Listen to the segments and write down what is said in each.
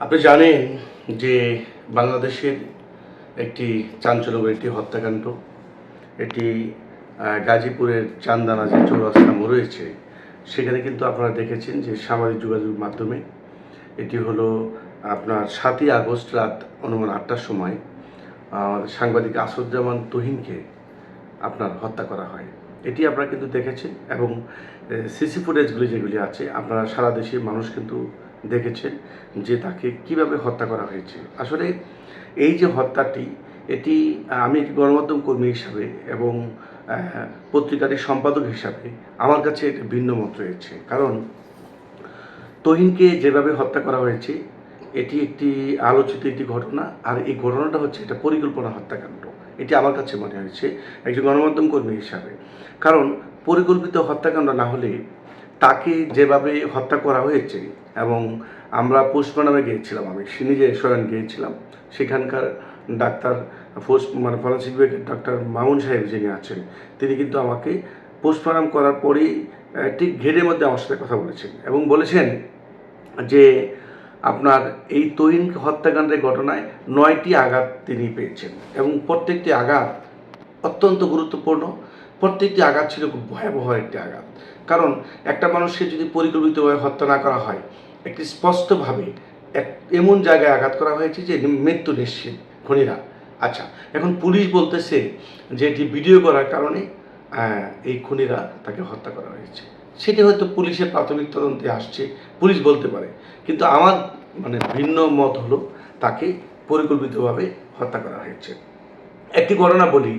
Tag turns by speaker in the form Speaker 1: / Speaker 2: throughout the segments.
Speaker 1: আপনি জানেন যে বাংলাদেশের একটি চাঞ্চল্যকর একটি হত্যাকাণ্ড, এটি গাজীপুরের চান্দানা যে চৌরাস্তা রয়েছে। সেখানে কিন্তু আপনারা দেখেছেন যে সামাজিক যোগাযোগের মাধ্যমে এটি হলো আপনার সাতই আগস্ট রাত অনুমান আটটার সময় সাংবাদিক আসাদুজ্জামান তুহিনকে আপনার হত্যা করা হয়। এটি আপনারা কিন্তু দেখেছেন এবং সিসি ফুটেজগুলি যেগুলি আছে, আপনারা সারা দেশের মানুষ কিন্তু দেখেছেন যে তাকে কীভাবে হত্যা করা হয়েছে। আসলে এই যে হত্যাটি, এটি আমি গণমাধ্যম কর্মী হিসাবে এবং পত্রিকাটির সম্পাদক হিসাবে আমার কাছে একটি ভিন্ন মত রয়েছে। কারণ তহিনকে যেভাবে হত্যা করা হয়েছে, এটি একটি আলোচিত একটি ঘটনা, আর এই ঘটনাটা হচ্ছে এটা পরিকল্পনা হত্যাকাণ্ড। এটি আমার কাছে মনে হয়েছে একজন গণমাধ্যম কর্মী হিসাবে। কারণ পরিকল্পিত হত্যাকাণ্ড না হলে তাকে যেভাবে হত্যা করা হয়েছে এবং আমরা পুষ্পনামে গিয়েছিলাম, আমি নিজে স্বয়ং গিয়েছিলাম, সেখানকার ডাক্তার ফোস মানে ফরেন্সিক বিভাগের ডাক্তার মামুন সাহেব যিনি আছেন, তিনি কিন্তু আমাকে পুষ্পনাম করার পরেই ঠিক ঘেরের মধ্যে আমার সাথে কথা বলেছেন এবং বলেছেন যে আপনার এই তৈন হত্যাকাণ্ডের ঘটনায় নয়টি আঘাত তিনি পেয়েছেন এবং প্রত্যেকটি আঘাত অত্যন্ত গুরুত্বপূর্ণ। প্রত্যেকটি আঘাত ছিল খুব ভয়াবহ একটি আঘাত। কারণ একটা মানুষকে যদি পরিকল্পিতভাবে হত্যা না করা হয়, একটি স্পষ্টভাবে এক, এমন জায়গায় আঘাত করা হয়েছে যে মৃত্যু নিশ্চিত, খনিরা। আচ্ছা এখন পুলিশ বলতেছে যে এটি ভিডিও করার কারণে এই খুনিরা তাকে হত্যা করা হয়েছে। সেটি হয়তো পুলিশের প্রাথমিক তদন্তে আসছে, পুলিশ বলতে পারে। কিন্তু আমার মানে ভিন্ন মত হলো তাকে পরিকল্পিতভাবে হত্যা করা হয়েছে। একটি ঘটনা বলি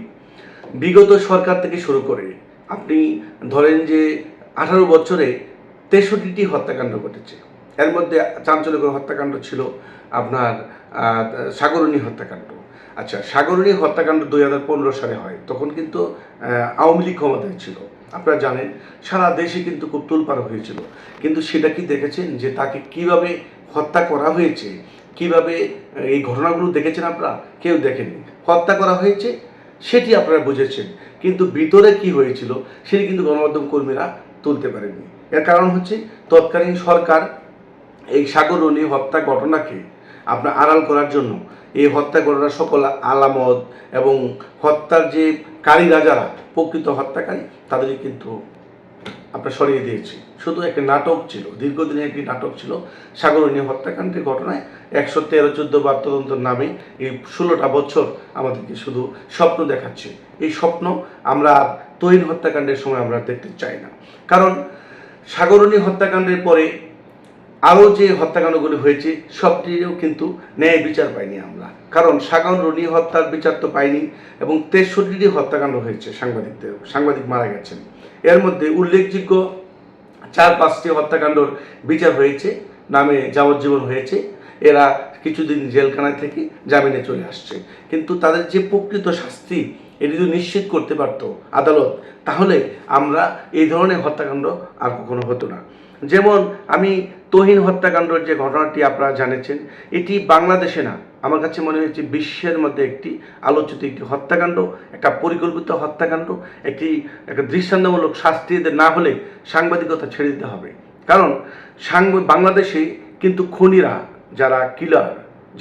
Speaker 1: বিগত সরকার থেকে শুরু করে আপনি ধরেন যে আঠারো বছরে তেষট্টিটি হত্যাকাণ্ড ঘটেছে। এর মধ্যে চাঞ্চল্যকর হত্যাকাণ্ড ছিল আপনার সাগরণী হত্যাকাণ্ড। আচ্ছা সাগরণী হত্যাকাণ্ড দুই হাজার পনেরো সালে হয়, তখন কিন্তু আওয়ামী লীগ ক্ষমতায় ছিল। আপনারা জানেন, সারা দেশে কিন্তু খুব তোলপাড় হয়েছিল। কিন্তু সেটা কি দেখেছেন যে তাকে কীভাবে হত্যা করা হয়েছে? কীভাবে এই ঘটনাগুলো দেখেছেন আপনারা? কেউ দেখেননি। হত্যা করা হয়েছে সেটি আপনারা বুঝেছেন। কিন্তু ভিতরে কি হয়েছিল, সেটি কিন্তু গণমাধ্যম কর্মীরা তুলতে পারেননি। এর কারণ হচ্ছে, তৎকালীন সরকার এই সাগরণী হত্যা ঘটনাকে আপনার আড়াল করার জন্য, এই হত্যা ঘটনার সকল আলামত এবং হত্যার যে কারীরা যারা, প্রকৃত হত্যাকারী তাদেরকে কিন্তু আপনার সরিয়ে দিয়েছি। শুধু একটা নাটক ছিল, দীর্ঘদিনের একটি নাটক ছিল, সাগরণী হত্যাকাণ্ডের ঘটনায় একশো তেরো চোদ্দ বার তদন্তর নামে এই ষোলোটা বছর আমাদেরকে শুধু স্বপ্ন দেখাচ্ছে। এই স্বপ্ন আমরা আর তৈন হত্যাকাণ্ডের সময় আমরা দেখতে চাই না। কারণ সাগরণী হত্যাকাণ্ডের পরে আরও যে হত্যাকাণ্ডগুলি হয়েছে, সবটিরও কিন্তু ন্যায় বিচার পাইনি আমরা। কারণ সাগরণী হত্যার বিচার তো পাইনি এবং তেষট্টিটি হত্যাকাণ্ড হয়েছে সাংবাদিকদের, সাংবাদিক মারা গেছেন। এর মধ্যে উল্লেখযোগ্য চার পাঁচটি হত্যাকাণ্ডর বিচার হয়েছে, নামে যাবজ্জীবন হয়েছে। এরা কিছুদিন জেলখানায় থেকে জামিনে চলে আসছে। কিন্তু তাদের যে প্রকৃত শাস্তি, এটি যদি নিশ্চিত করতে পারত আদালত, তাহলে আমরা এই ধরনের হত্যাকাণ্ড আর কখনো হতো না। যেমন আমি তহিন হত্যাকাণ্ডর যে ঘটনাটি আপনারা জানেছেন, এটি বাংলাদেশে না, আমার কাছে মনে হয়েছে বিশ্বের মধ্যে একটি আলোচিত একটি হত্যাকাণ্ড, একটা পরিকল্পিত হত্যাকাণ্ড, একটি, একটা দৃষ্টান্তমূলক শাস্তি না হলে সাংবাদিকতা ছেড়ে দিতে হবে। কারণ বাংলাদেশে কিন্তু খুনিরা, যারা কিলার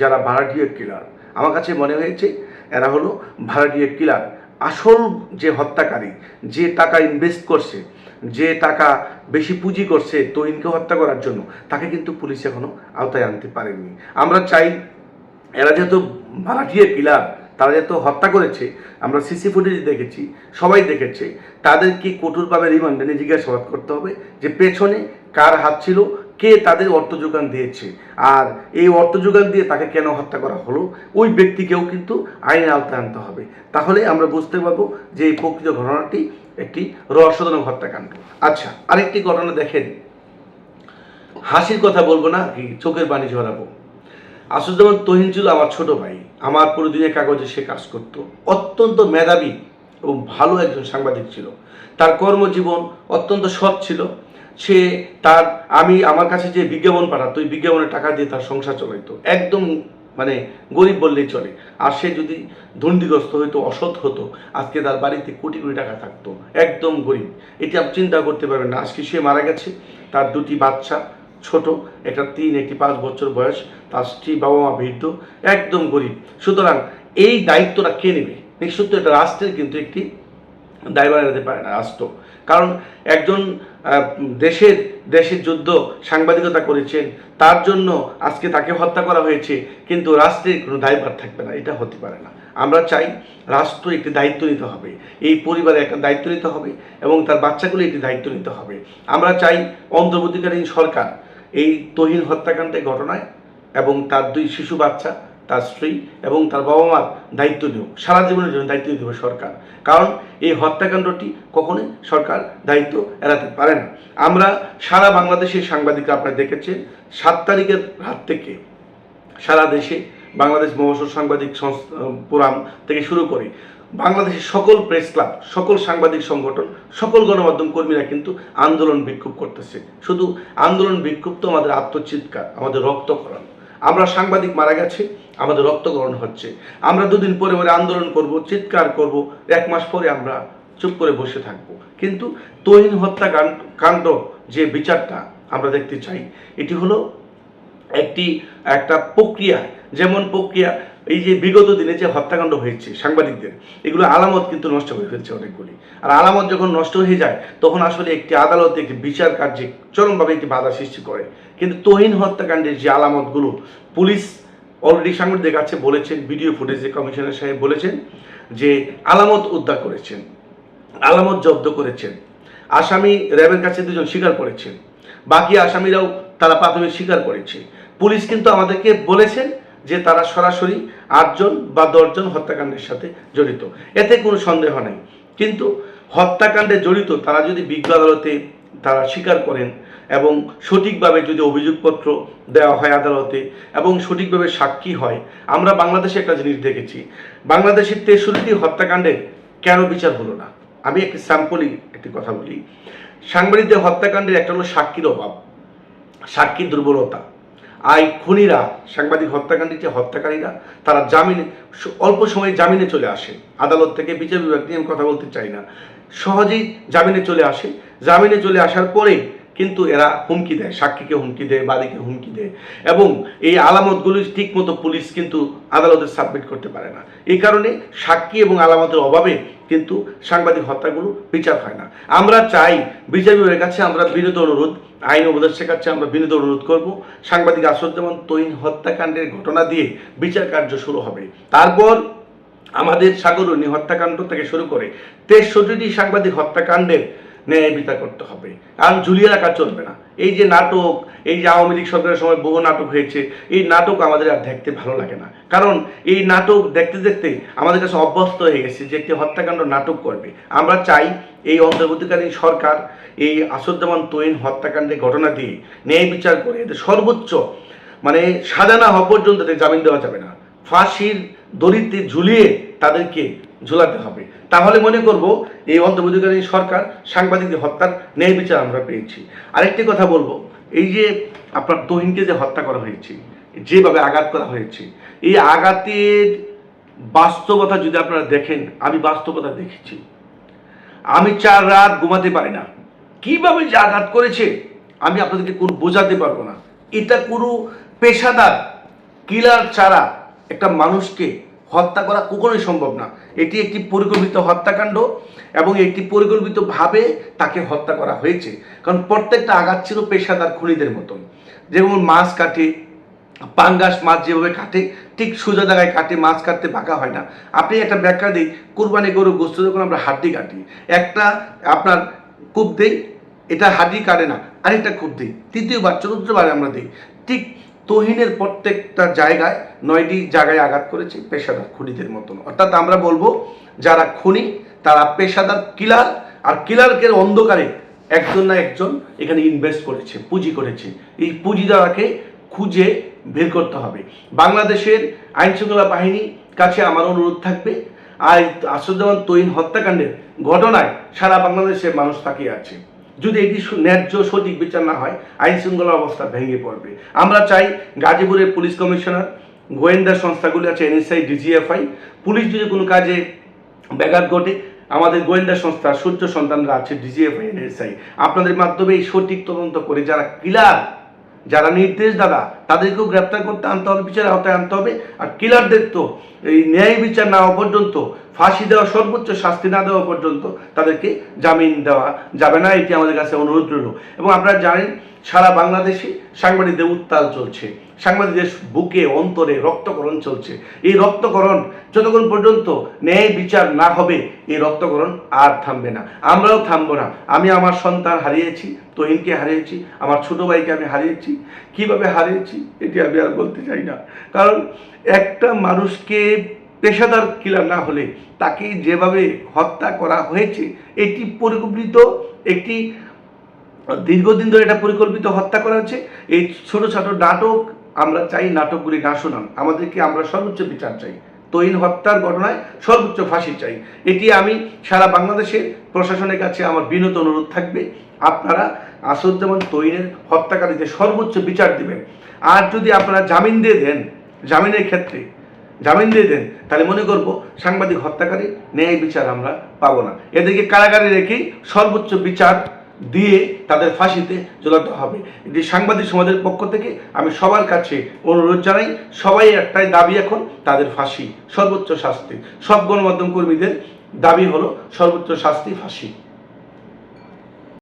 Speaker 1: যারা ভাড়াটিয়া কিলার আমার কাছে মনে হয়েছে এরা হলো ভাড়াটিয়া কিলার আসল যে হত্যাকারী, যে টাকা ইনভেস্ট করছে যে টাকা বেশি পুঁজি করছে তৈনকে হত্যা করার জন্য, তাকে কিন্তু পুলিশ এখনও আওতায় আনতে পারেনি। আমরা চাই, এরা যেহেতু ভাড়াটিয়া কিলার তারা যেহেতু হত্যা করেছে, আমরা সিসি ফুটেজ দেখেছি, সবাই দেখেছে তাদেরকে কঠোরভাবে রিমান্ডে নিয়ে জিজ্ঞাসাবাদ করতে হবে? যে পেছনে কার হাত ছিল, কে তাদের অর্থ যোগান দিয়েছে, আর এই অর্থ যোগান দিয়ে তাকে কেন হত্যা করা হলো? ওই ব্যক্তিকেও কিন্তু আইনের আওতায় আনতে হবে। তাহলে আমরা বুঝতে পারব যে এই প্রকৃত ঘটনাটি একটি রহস্যজনক হত্যাকাণ্ড। আচ্ছা আরেকটি ঘটনা দেখেন। হাসির কথা বলব না কি চোখের বাণী ঝরাবো। আসুজ্জামান তহিন ছিল আমার ছোট ভাই। আমার প্রতিদিনের কাগজে সে কাজ করত। অত্যন্ত মেধাবী এবং ভালো একজন সাংবাদিক ছিল। তার কর্মজীবন অত্যন্ত সৎ ছিল। সে তার, আমি, আমার কাছে যে বিজ্ঞাপন পাঠাতো, ওই বিজ্ঞাপনের টাকা দিয়ে তার সংসার চলাইতো। একদম মানে গরিব বললেই চলে। আর সে যদি দুর্নীতিগ্রস্ত হইতো, অসৎ হতো, আজকে তার বাড়িতে কোটি কোটি টাকা থাকতো। একদম গরিব। এটি আপনি চিন্তা করতে পারবেন না। আজকে সে মারা গেছে, তার দুটি বাচ্চা, ছোট, একটা তিন, একটি পাঁচ বছর বয়স, তার স্ত্রী বাবা মা বৃদ্ধ, একদম গরিব। সুতরাং এই দায়িত্বটা কে নেবে? নিঃসত্য এটা রাষ্ট্রের কিন্তু একটি দায়ভার এড়াতে পারে না, রাষ্ট্র। কারণ একজন দেশের দেশের যুদ্ধ সাংবাদিকতা করেছেন তার জন্য আজকে তাকে হত্যা করা হয়েছে, কিন্তু রাষ্ট্রের কোনো দায়ভার থাকবে না, এটা হতে পারে না। আমরা চাই রাষ্ট্র একটি দায়িত্ব নিতে হবে, এই পরিবারে একটা দায়িত্ব নিতে হবে এবং তার বাচ্চাগুলো একটি দায়িত্ব নিতে হবে। আমরা চাই অন্তর্বর্তীকালীন সরকার এই তহিন হত্যাকাণ্ডের ঘটনায় এবং তার দুই শিশু বাচ্চা তার স্ত্রী এবং তার বাবা মার দায়িত্ব নিয়োগ, সারা জীবনের জন্য দায়িত্ব হবে সরকার। কারণ এই হত্যাকাণ্ডটি কখনোই সরকার দায়িত্ব এড়াতে পারে না। আমরা সারা বাংলাদেশের সাংবাদিকরা আপনারা দেখেছেন, সাত তারিখের রাত থেকে সারা দেশে বাংলাদেশ মহাসর সাংবাদিক ফোরাম থেকে শুরু করে বাংলাদেশের সকল প্রেস ক্লাব, সকল সাংবাদিক সংগঠন, সকল গণমাধ্যম কর্মীরা কিন্তু আন্দোলন বিক্ষোভ করতেছে। শুধু আন্দোলন বিক্ষোভ তো আমাদের আত্মচিৎকার, আমাদের রক্তকরণ আমরা সাংবাদিক মারা গেছে, আমাদের রক্তকরণ হচ্ছে। আমরা দুদিন পরে পরে আন্দোলন করব, চিৎকার করব, এক মাস পরে আমরা চুপ করে বসে থাকব। কিন্তু তহিন হত্যা কাণ্ড যে বিচারটা আমরা দেখতে চাই, এটি হলো একটি, একটা প্রক্রিয়া। যেমন প্রক্রিয়া এই যে বিগত দিনে যে হত্যাকাণ্ড হয়েছে সাংবাদিকদের, এগুলো আলামত কিন্তু নষ্ট হয়ে ফেলছে অনেকগুলি। আর আলামত যখন নষ্ট হয়ে যায়, তখন আসলে একটি আদালতে একটি বিচার কার্যে চরমভাবে একটি বাধা সৃষ্টি করে। কিন্তু তহিন হত্যাকাণ্ডের যে আলামতগুলো, পুলিশ অলরেডি সাংবাদিকদের কাছে বলেছেন, ভিডিও ফুটেজে কমিশনার সাহেব বলেছেন যে আলামত উদ্ধার করেছেন, আলামত জব্দ করেছেন। আসামি র্যাবের কাছে দুজন স্বীকার করেছেন। বাকি আসামিরাও তারা প্রাথমিক স্বীকার করেছে। পুলিশ কিন্তু আমাদেরকে বলেছেন যে তারা সরাসরি আটজন বা দশজন হত্যাকাণ্ডের সাথে জড়িত। এতে কোনো সন্দেহ নেই। কিন্তু হত্যাকাণ্ডে জড়িত তারা যদি বিজ্ঞ আদালতে তারা স্বীকার করেন এবং সঠিকভাবে যদি অভিযোগপত্র দেওয়া হয় আদালতে এবং সঠিকভাবে সাক্ষী হয়, আমরা বাংলাদেশে একটা জিনিস দেখেছি। বাংলাদেশের তেষট্টি হত্যাকাণ্ডের কেন বিচার হলো না? আমি একটি স্যাম্পলই একটি কথা বলি। সাংবাদিকদের হত্যাকাণ্ডের একটা হলো সাক্ষীর অভাব, সাক্ষীর দুর্বলতা। আই খুনিরা, সাংবাদিক হত্যাকাণ্ডের যে হত্যাকারীরা, তারা জামিনে, অল্প সময়ে জামিনে চলে আসে। আদালত থেকে বিচার বিভাগ নিয়ে আমি কথা বলতে চাই না। সহজেই জামিনে চলে আসে। জামিনে চলে আসার পরে কিন্তু এরা হুমকি দেয়, সাক্ষীকে হুমকি দেয়, বাদীকে হুমকি দেয় এবং এই আলামতগুলি ঠিক মতো পুলিশ কিন্তু আদালতে সাবমিট করতে পারে না। এই কারণে সাক্ষী এবং আলামতের অভাবে কিন্তু সাংবাদিক হত্যাগুলো বিচার হয় না। আমরা চাই বিভাগের কাছে আমরা বিনীত অনুরোধ, আইন উপদেশের কাছে আমরা বিনীত অনুরোধ করব, সাংবাদিক আসরুজ্জামান তৈন হত্যাকাণ্ডের ঘটনা দিয়ে বিচার কার্য শুরু হবে। তারপর আমাদের সাগরণী হত্যাকাণ্ড থেকে শুরু করে তেষট্টিটি সাংবাদিক হত্যাকাণ্ডের ন্যায় বিচার করতে হবে। কারণ ঝুলিয়ে রাখা চলবে না। এই যে নাটক, এই যে আওয়ামী লীগ সরকারের সময় বহু নাটক হয়েছে, এই নাটক আমাদের আর দেখতে ভালো লাগে না। কারণ এই নাটক দেখতে দেখতে আমাদের কাছে অভ্যস্ত হয়ে গেছে যে একটি হত্যাকাণ্ড নাটক করবে। আমরা চাই এই অন্তর্বর্তীকালীন সরকার এই আসুজ্জামান তৈন হত্যাকাণ্ডের ঘটনা দিয়ে ন্যায় বিচার করে এদের সর্বোচ্চ মানে সাজা না হওয়া পর্যন্ত জামিন দেওয়া যাবে না। ফাঁসির দড়িতে ঝুলিয়ে তাদেরকে ঝুলাতে হবে। তাহলে মনে করব এই অন্তর্বর্তীকালীন সরকার সাংবাদিকদের হত্যার ন্যায় বিচার আমরা পেয়েছি। আরেকটি কথা বলব, এই যে আপনার তহিনকে যে হত্যা করা হয়েছে, যেভাবে আঘাত করা হয়েছে, এই আঘাতের বাস্তবতা যদি আপনারা দেখেন, আমি বাস্তবতা দেখেছি। আমি চার রাত ঘুমাতে পারি না। কীভাবে যে আঘাত করেছে, আমি আপনাদেরকে কোন বোঝাতে পারব না। এটা কোনো পেশাদার কিলার ছাড়া একটা মানুষকে হত্যা করা কখনোই সম্ভব না। এটি একটি পরিকল্পিত হত্যাকাণ্ড এবং একটি পরিকল্পিতভাবে তাকে হত্যা করা হয়েছে। কারণ প্রত্যেকটা আঘাত ছিল পেশাদার খুনিদের মতন। যেমন মাছ কাটে, পাঙ্গাস মাছ যেভাবে কাটে, ঠিক সোজা জায়গায় কাটে, মাছ কাটতে বাঁকা হয় না। আপনি একটা ব্যাখ্যা দিই, কুরবানি গরু গোস্ত যখন আমরা হাড্ডি কাটি, একটা আপনার কূপ দিই, এটা হাড্ডি কাটে না, আরেকটা কূপ দিই, তৃতীয়বার, চতুর্থবার আমরা দিই, ঠিক তহিনের প্রত্যেকটা জায়গায় নয়টি জায়গায় আঘাত করেছে পেশাদার খুনিদের মতন। অর্থাৎ আমরা বলব, যারা খুনি, তারা পেশাদার কিলার, আর কিলারকে অন্ধকারে একজন না একজন এখানে ইনভেস্ট করেছে, পুঁজি করেছে। এই পুঁজি দ্বারাকে খুঁজে বের করতে হবে। বাংলাদেশের আইন শৃঙ্খলা বাহিনী কাছে আমার অনুরোধ থাকবে, আর আশ্রজ্জামান তৈন হত্যাকাণ্ডের ঘটনায় সারা বাংলাদেশের মানুষ তাকিয়ে আছে। যদি এটি ন্যায্য সঠিক বিচার না হয় আইন শৃঙ্খলা অবস্থা ভেঙে পড়বে। আমরা চাই গাজীপুরের পুলিশ কমিশনার, গোয়েন্দা সংস্থাগুলি আছে, এনএসআই, ডিজিএফআই, পুলিশ যদি কোনো কাজে ব্যাঘাত ঘটে, আমাদের গোয়েন্দা সংস্থা, সূর্য সন্তানরা আছে, ডিজিএফআই, এনএসআই। আপনাদের মাধ্যমে এই সঠিক তদন্ত করে যারা কিলার যারা নির্দেশ দাদা, তাদেরকেও গ্রেপ্তার করতে আনতে হবে, বিচারের আওতায় আনতে হবে। আর কিলারদের তো এই ন্যায় বিচার না হওয়া পর্যন্ত, ফাঁসি দেওয়া সর্বোচ্চ শাস্তি না দেওয়া পর্যন্ত তাদেরকে জামিন দেওয়া যাবে না। এটি আমাদের কাছে অনুরোধ রইল। এবং আপনারা জানেন, সারা বাংলাদেশে সাংবাদিকদের উত্তাল চলছে। সাংবাদিকদের বুকে, অন্তরে রক্তকরণ চলছে। এই রক্তকরণ যতক্ষণ পর্যন্ত ন্যায় বিচার না হবে, এই রক্তকরণ আর থামবে না। আমরাও থামবো না। আমি আমার সন্তান হারিয়েছি, তহিনকে হারিয়েছি, আমার ছোট ভাইকে আমি হারিয়েছি। কীভাবে হারিয়েছি, এটি আমি আর বলতে চাই না। কারণ একটা মানুষকে পেশাদার কিলার না হলে, তাকে যেভাবে হত্যা করা হয়েছে, এটি পরিকল্পিত, একটি দীর্ঘদিন ধরে এটা পরিকল্পিত হত্যা করা হচ্ছে। এই ছোট ছোট নাটক আমরা চাই নাটকগুলি না শোনান, আমাদেরকে আমরা সর্বোচ্চ বিচার চাই। তৈন হত্যার ঘটনায় সর্বোচ্চ ফাঁসি চাই। এটি আমি সারা বাংলাদেশের প্রশাসনের কাছে আমার বিনত অনুরোধ থাকবে। আপনারা আসুজ্জামান তৈনের হত্যাকারীদের সর্বোচ্চ বিচার দিবেন। আর যদি আপনারা জামিন দিয়ে দেন, জামিনের ক্ষেত্রে জামিন দিয়ে দেন, তাহলে মনে করব সাংবাদিক হত্যাকারী ন্যায় বিচার আমরা পাবো না। এদেরকে কারাগারে রেখেই সর্বোচ্চ বিচার দিয়ে তাদের ফাঁসিতে ঝোলাতে হবে। এটি সাংবাদিক সমাজের পক্ষ থেকে আমি সবার কাছে অনুরোধ জানাই, সবাই একটাই দাবি এখন, তাদের ফাঁসি, সর্বোচ্চ শাস্তি। সব গণমাধ্যম কর্মীদের দাবি হলো, সর্বোচ্চ শাস্তি ফাঁসি।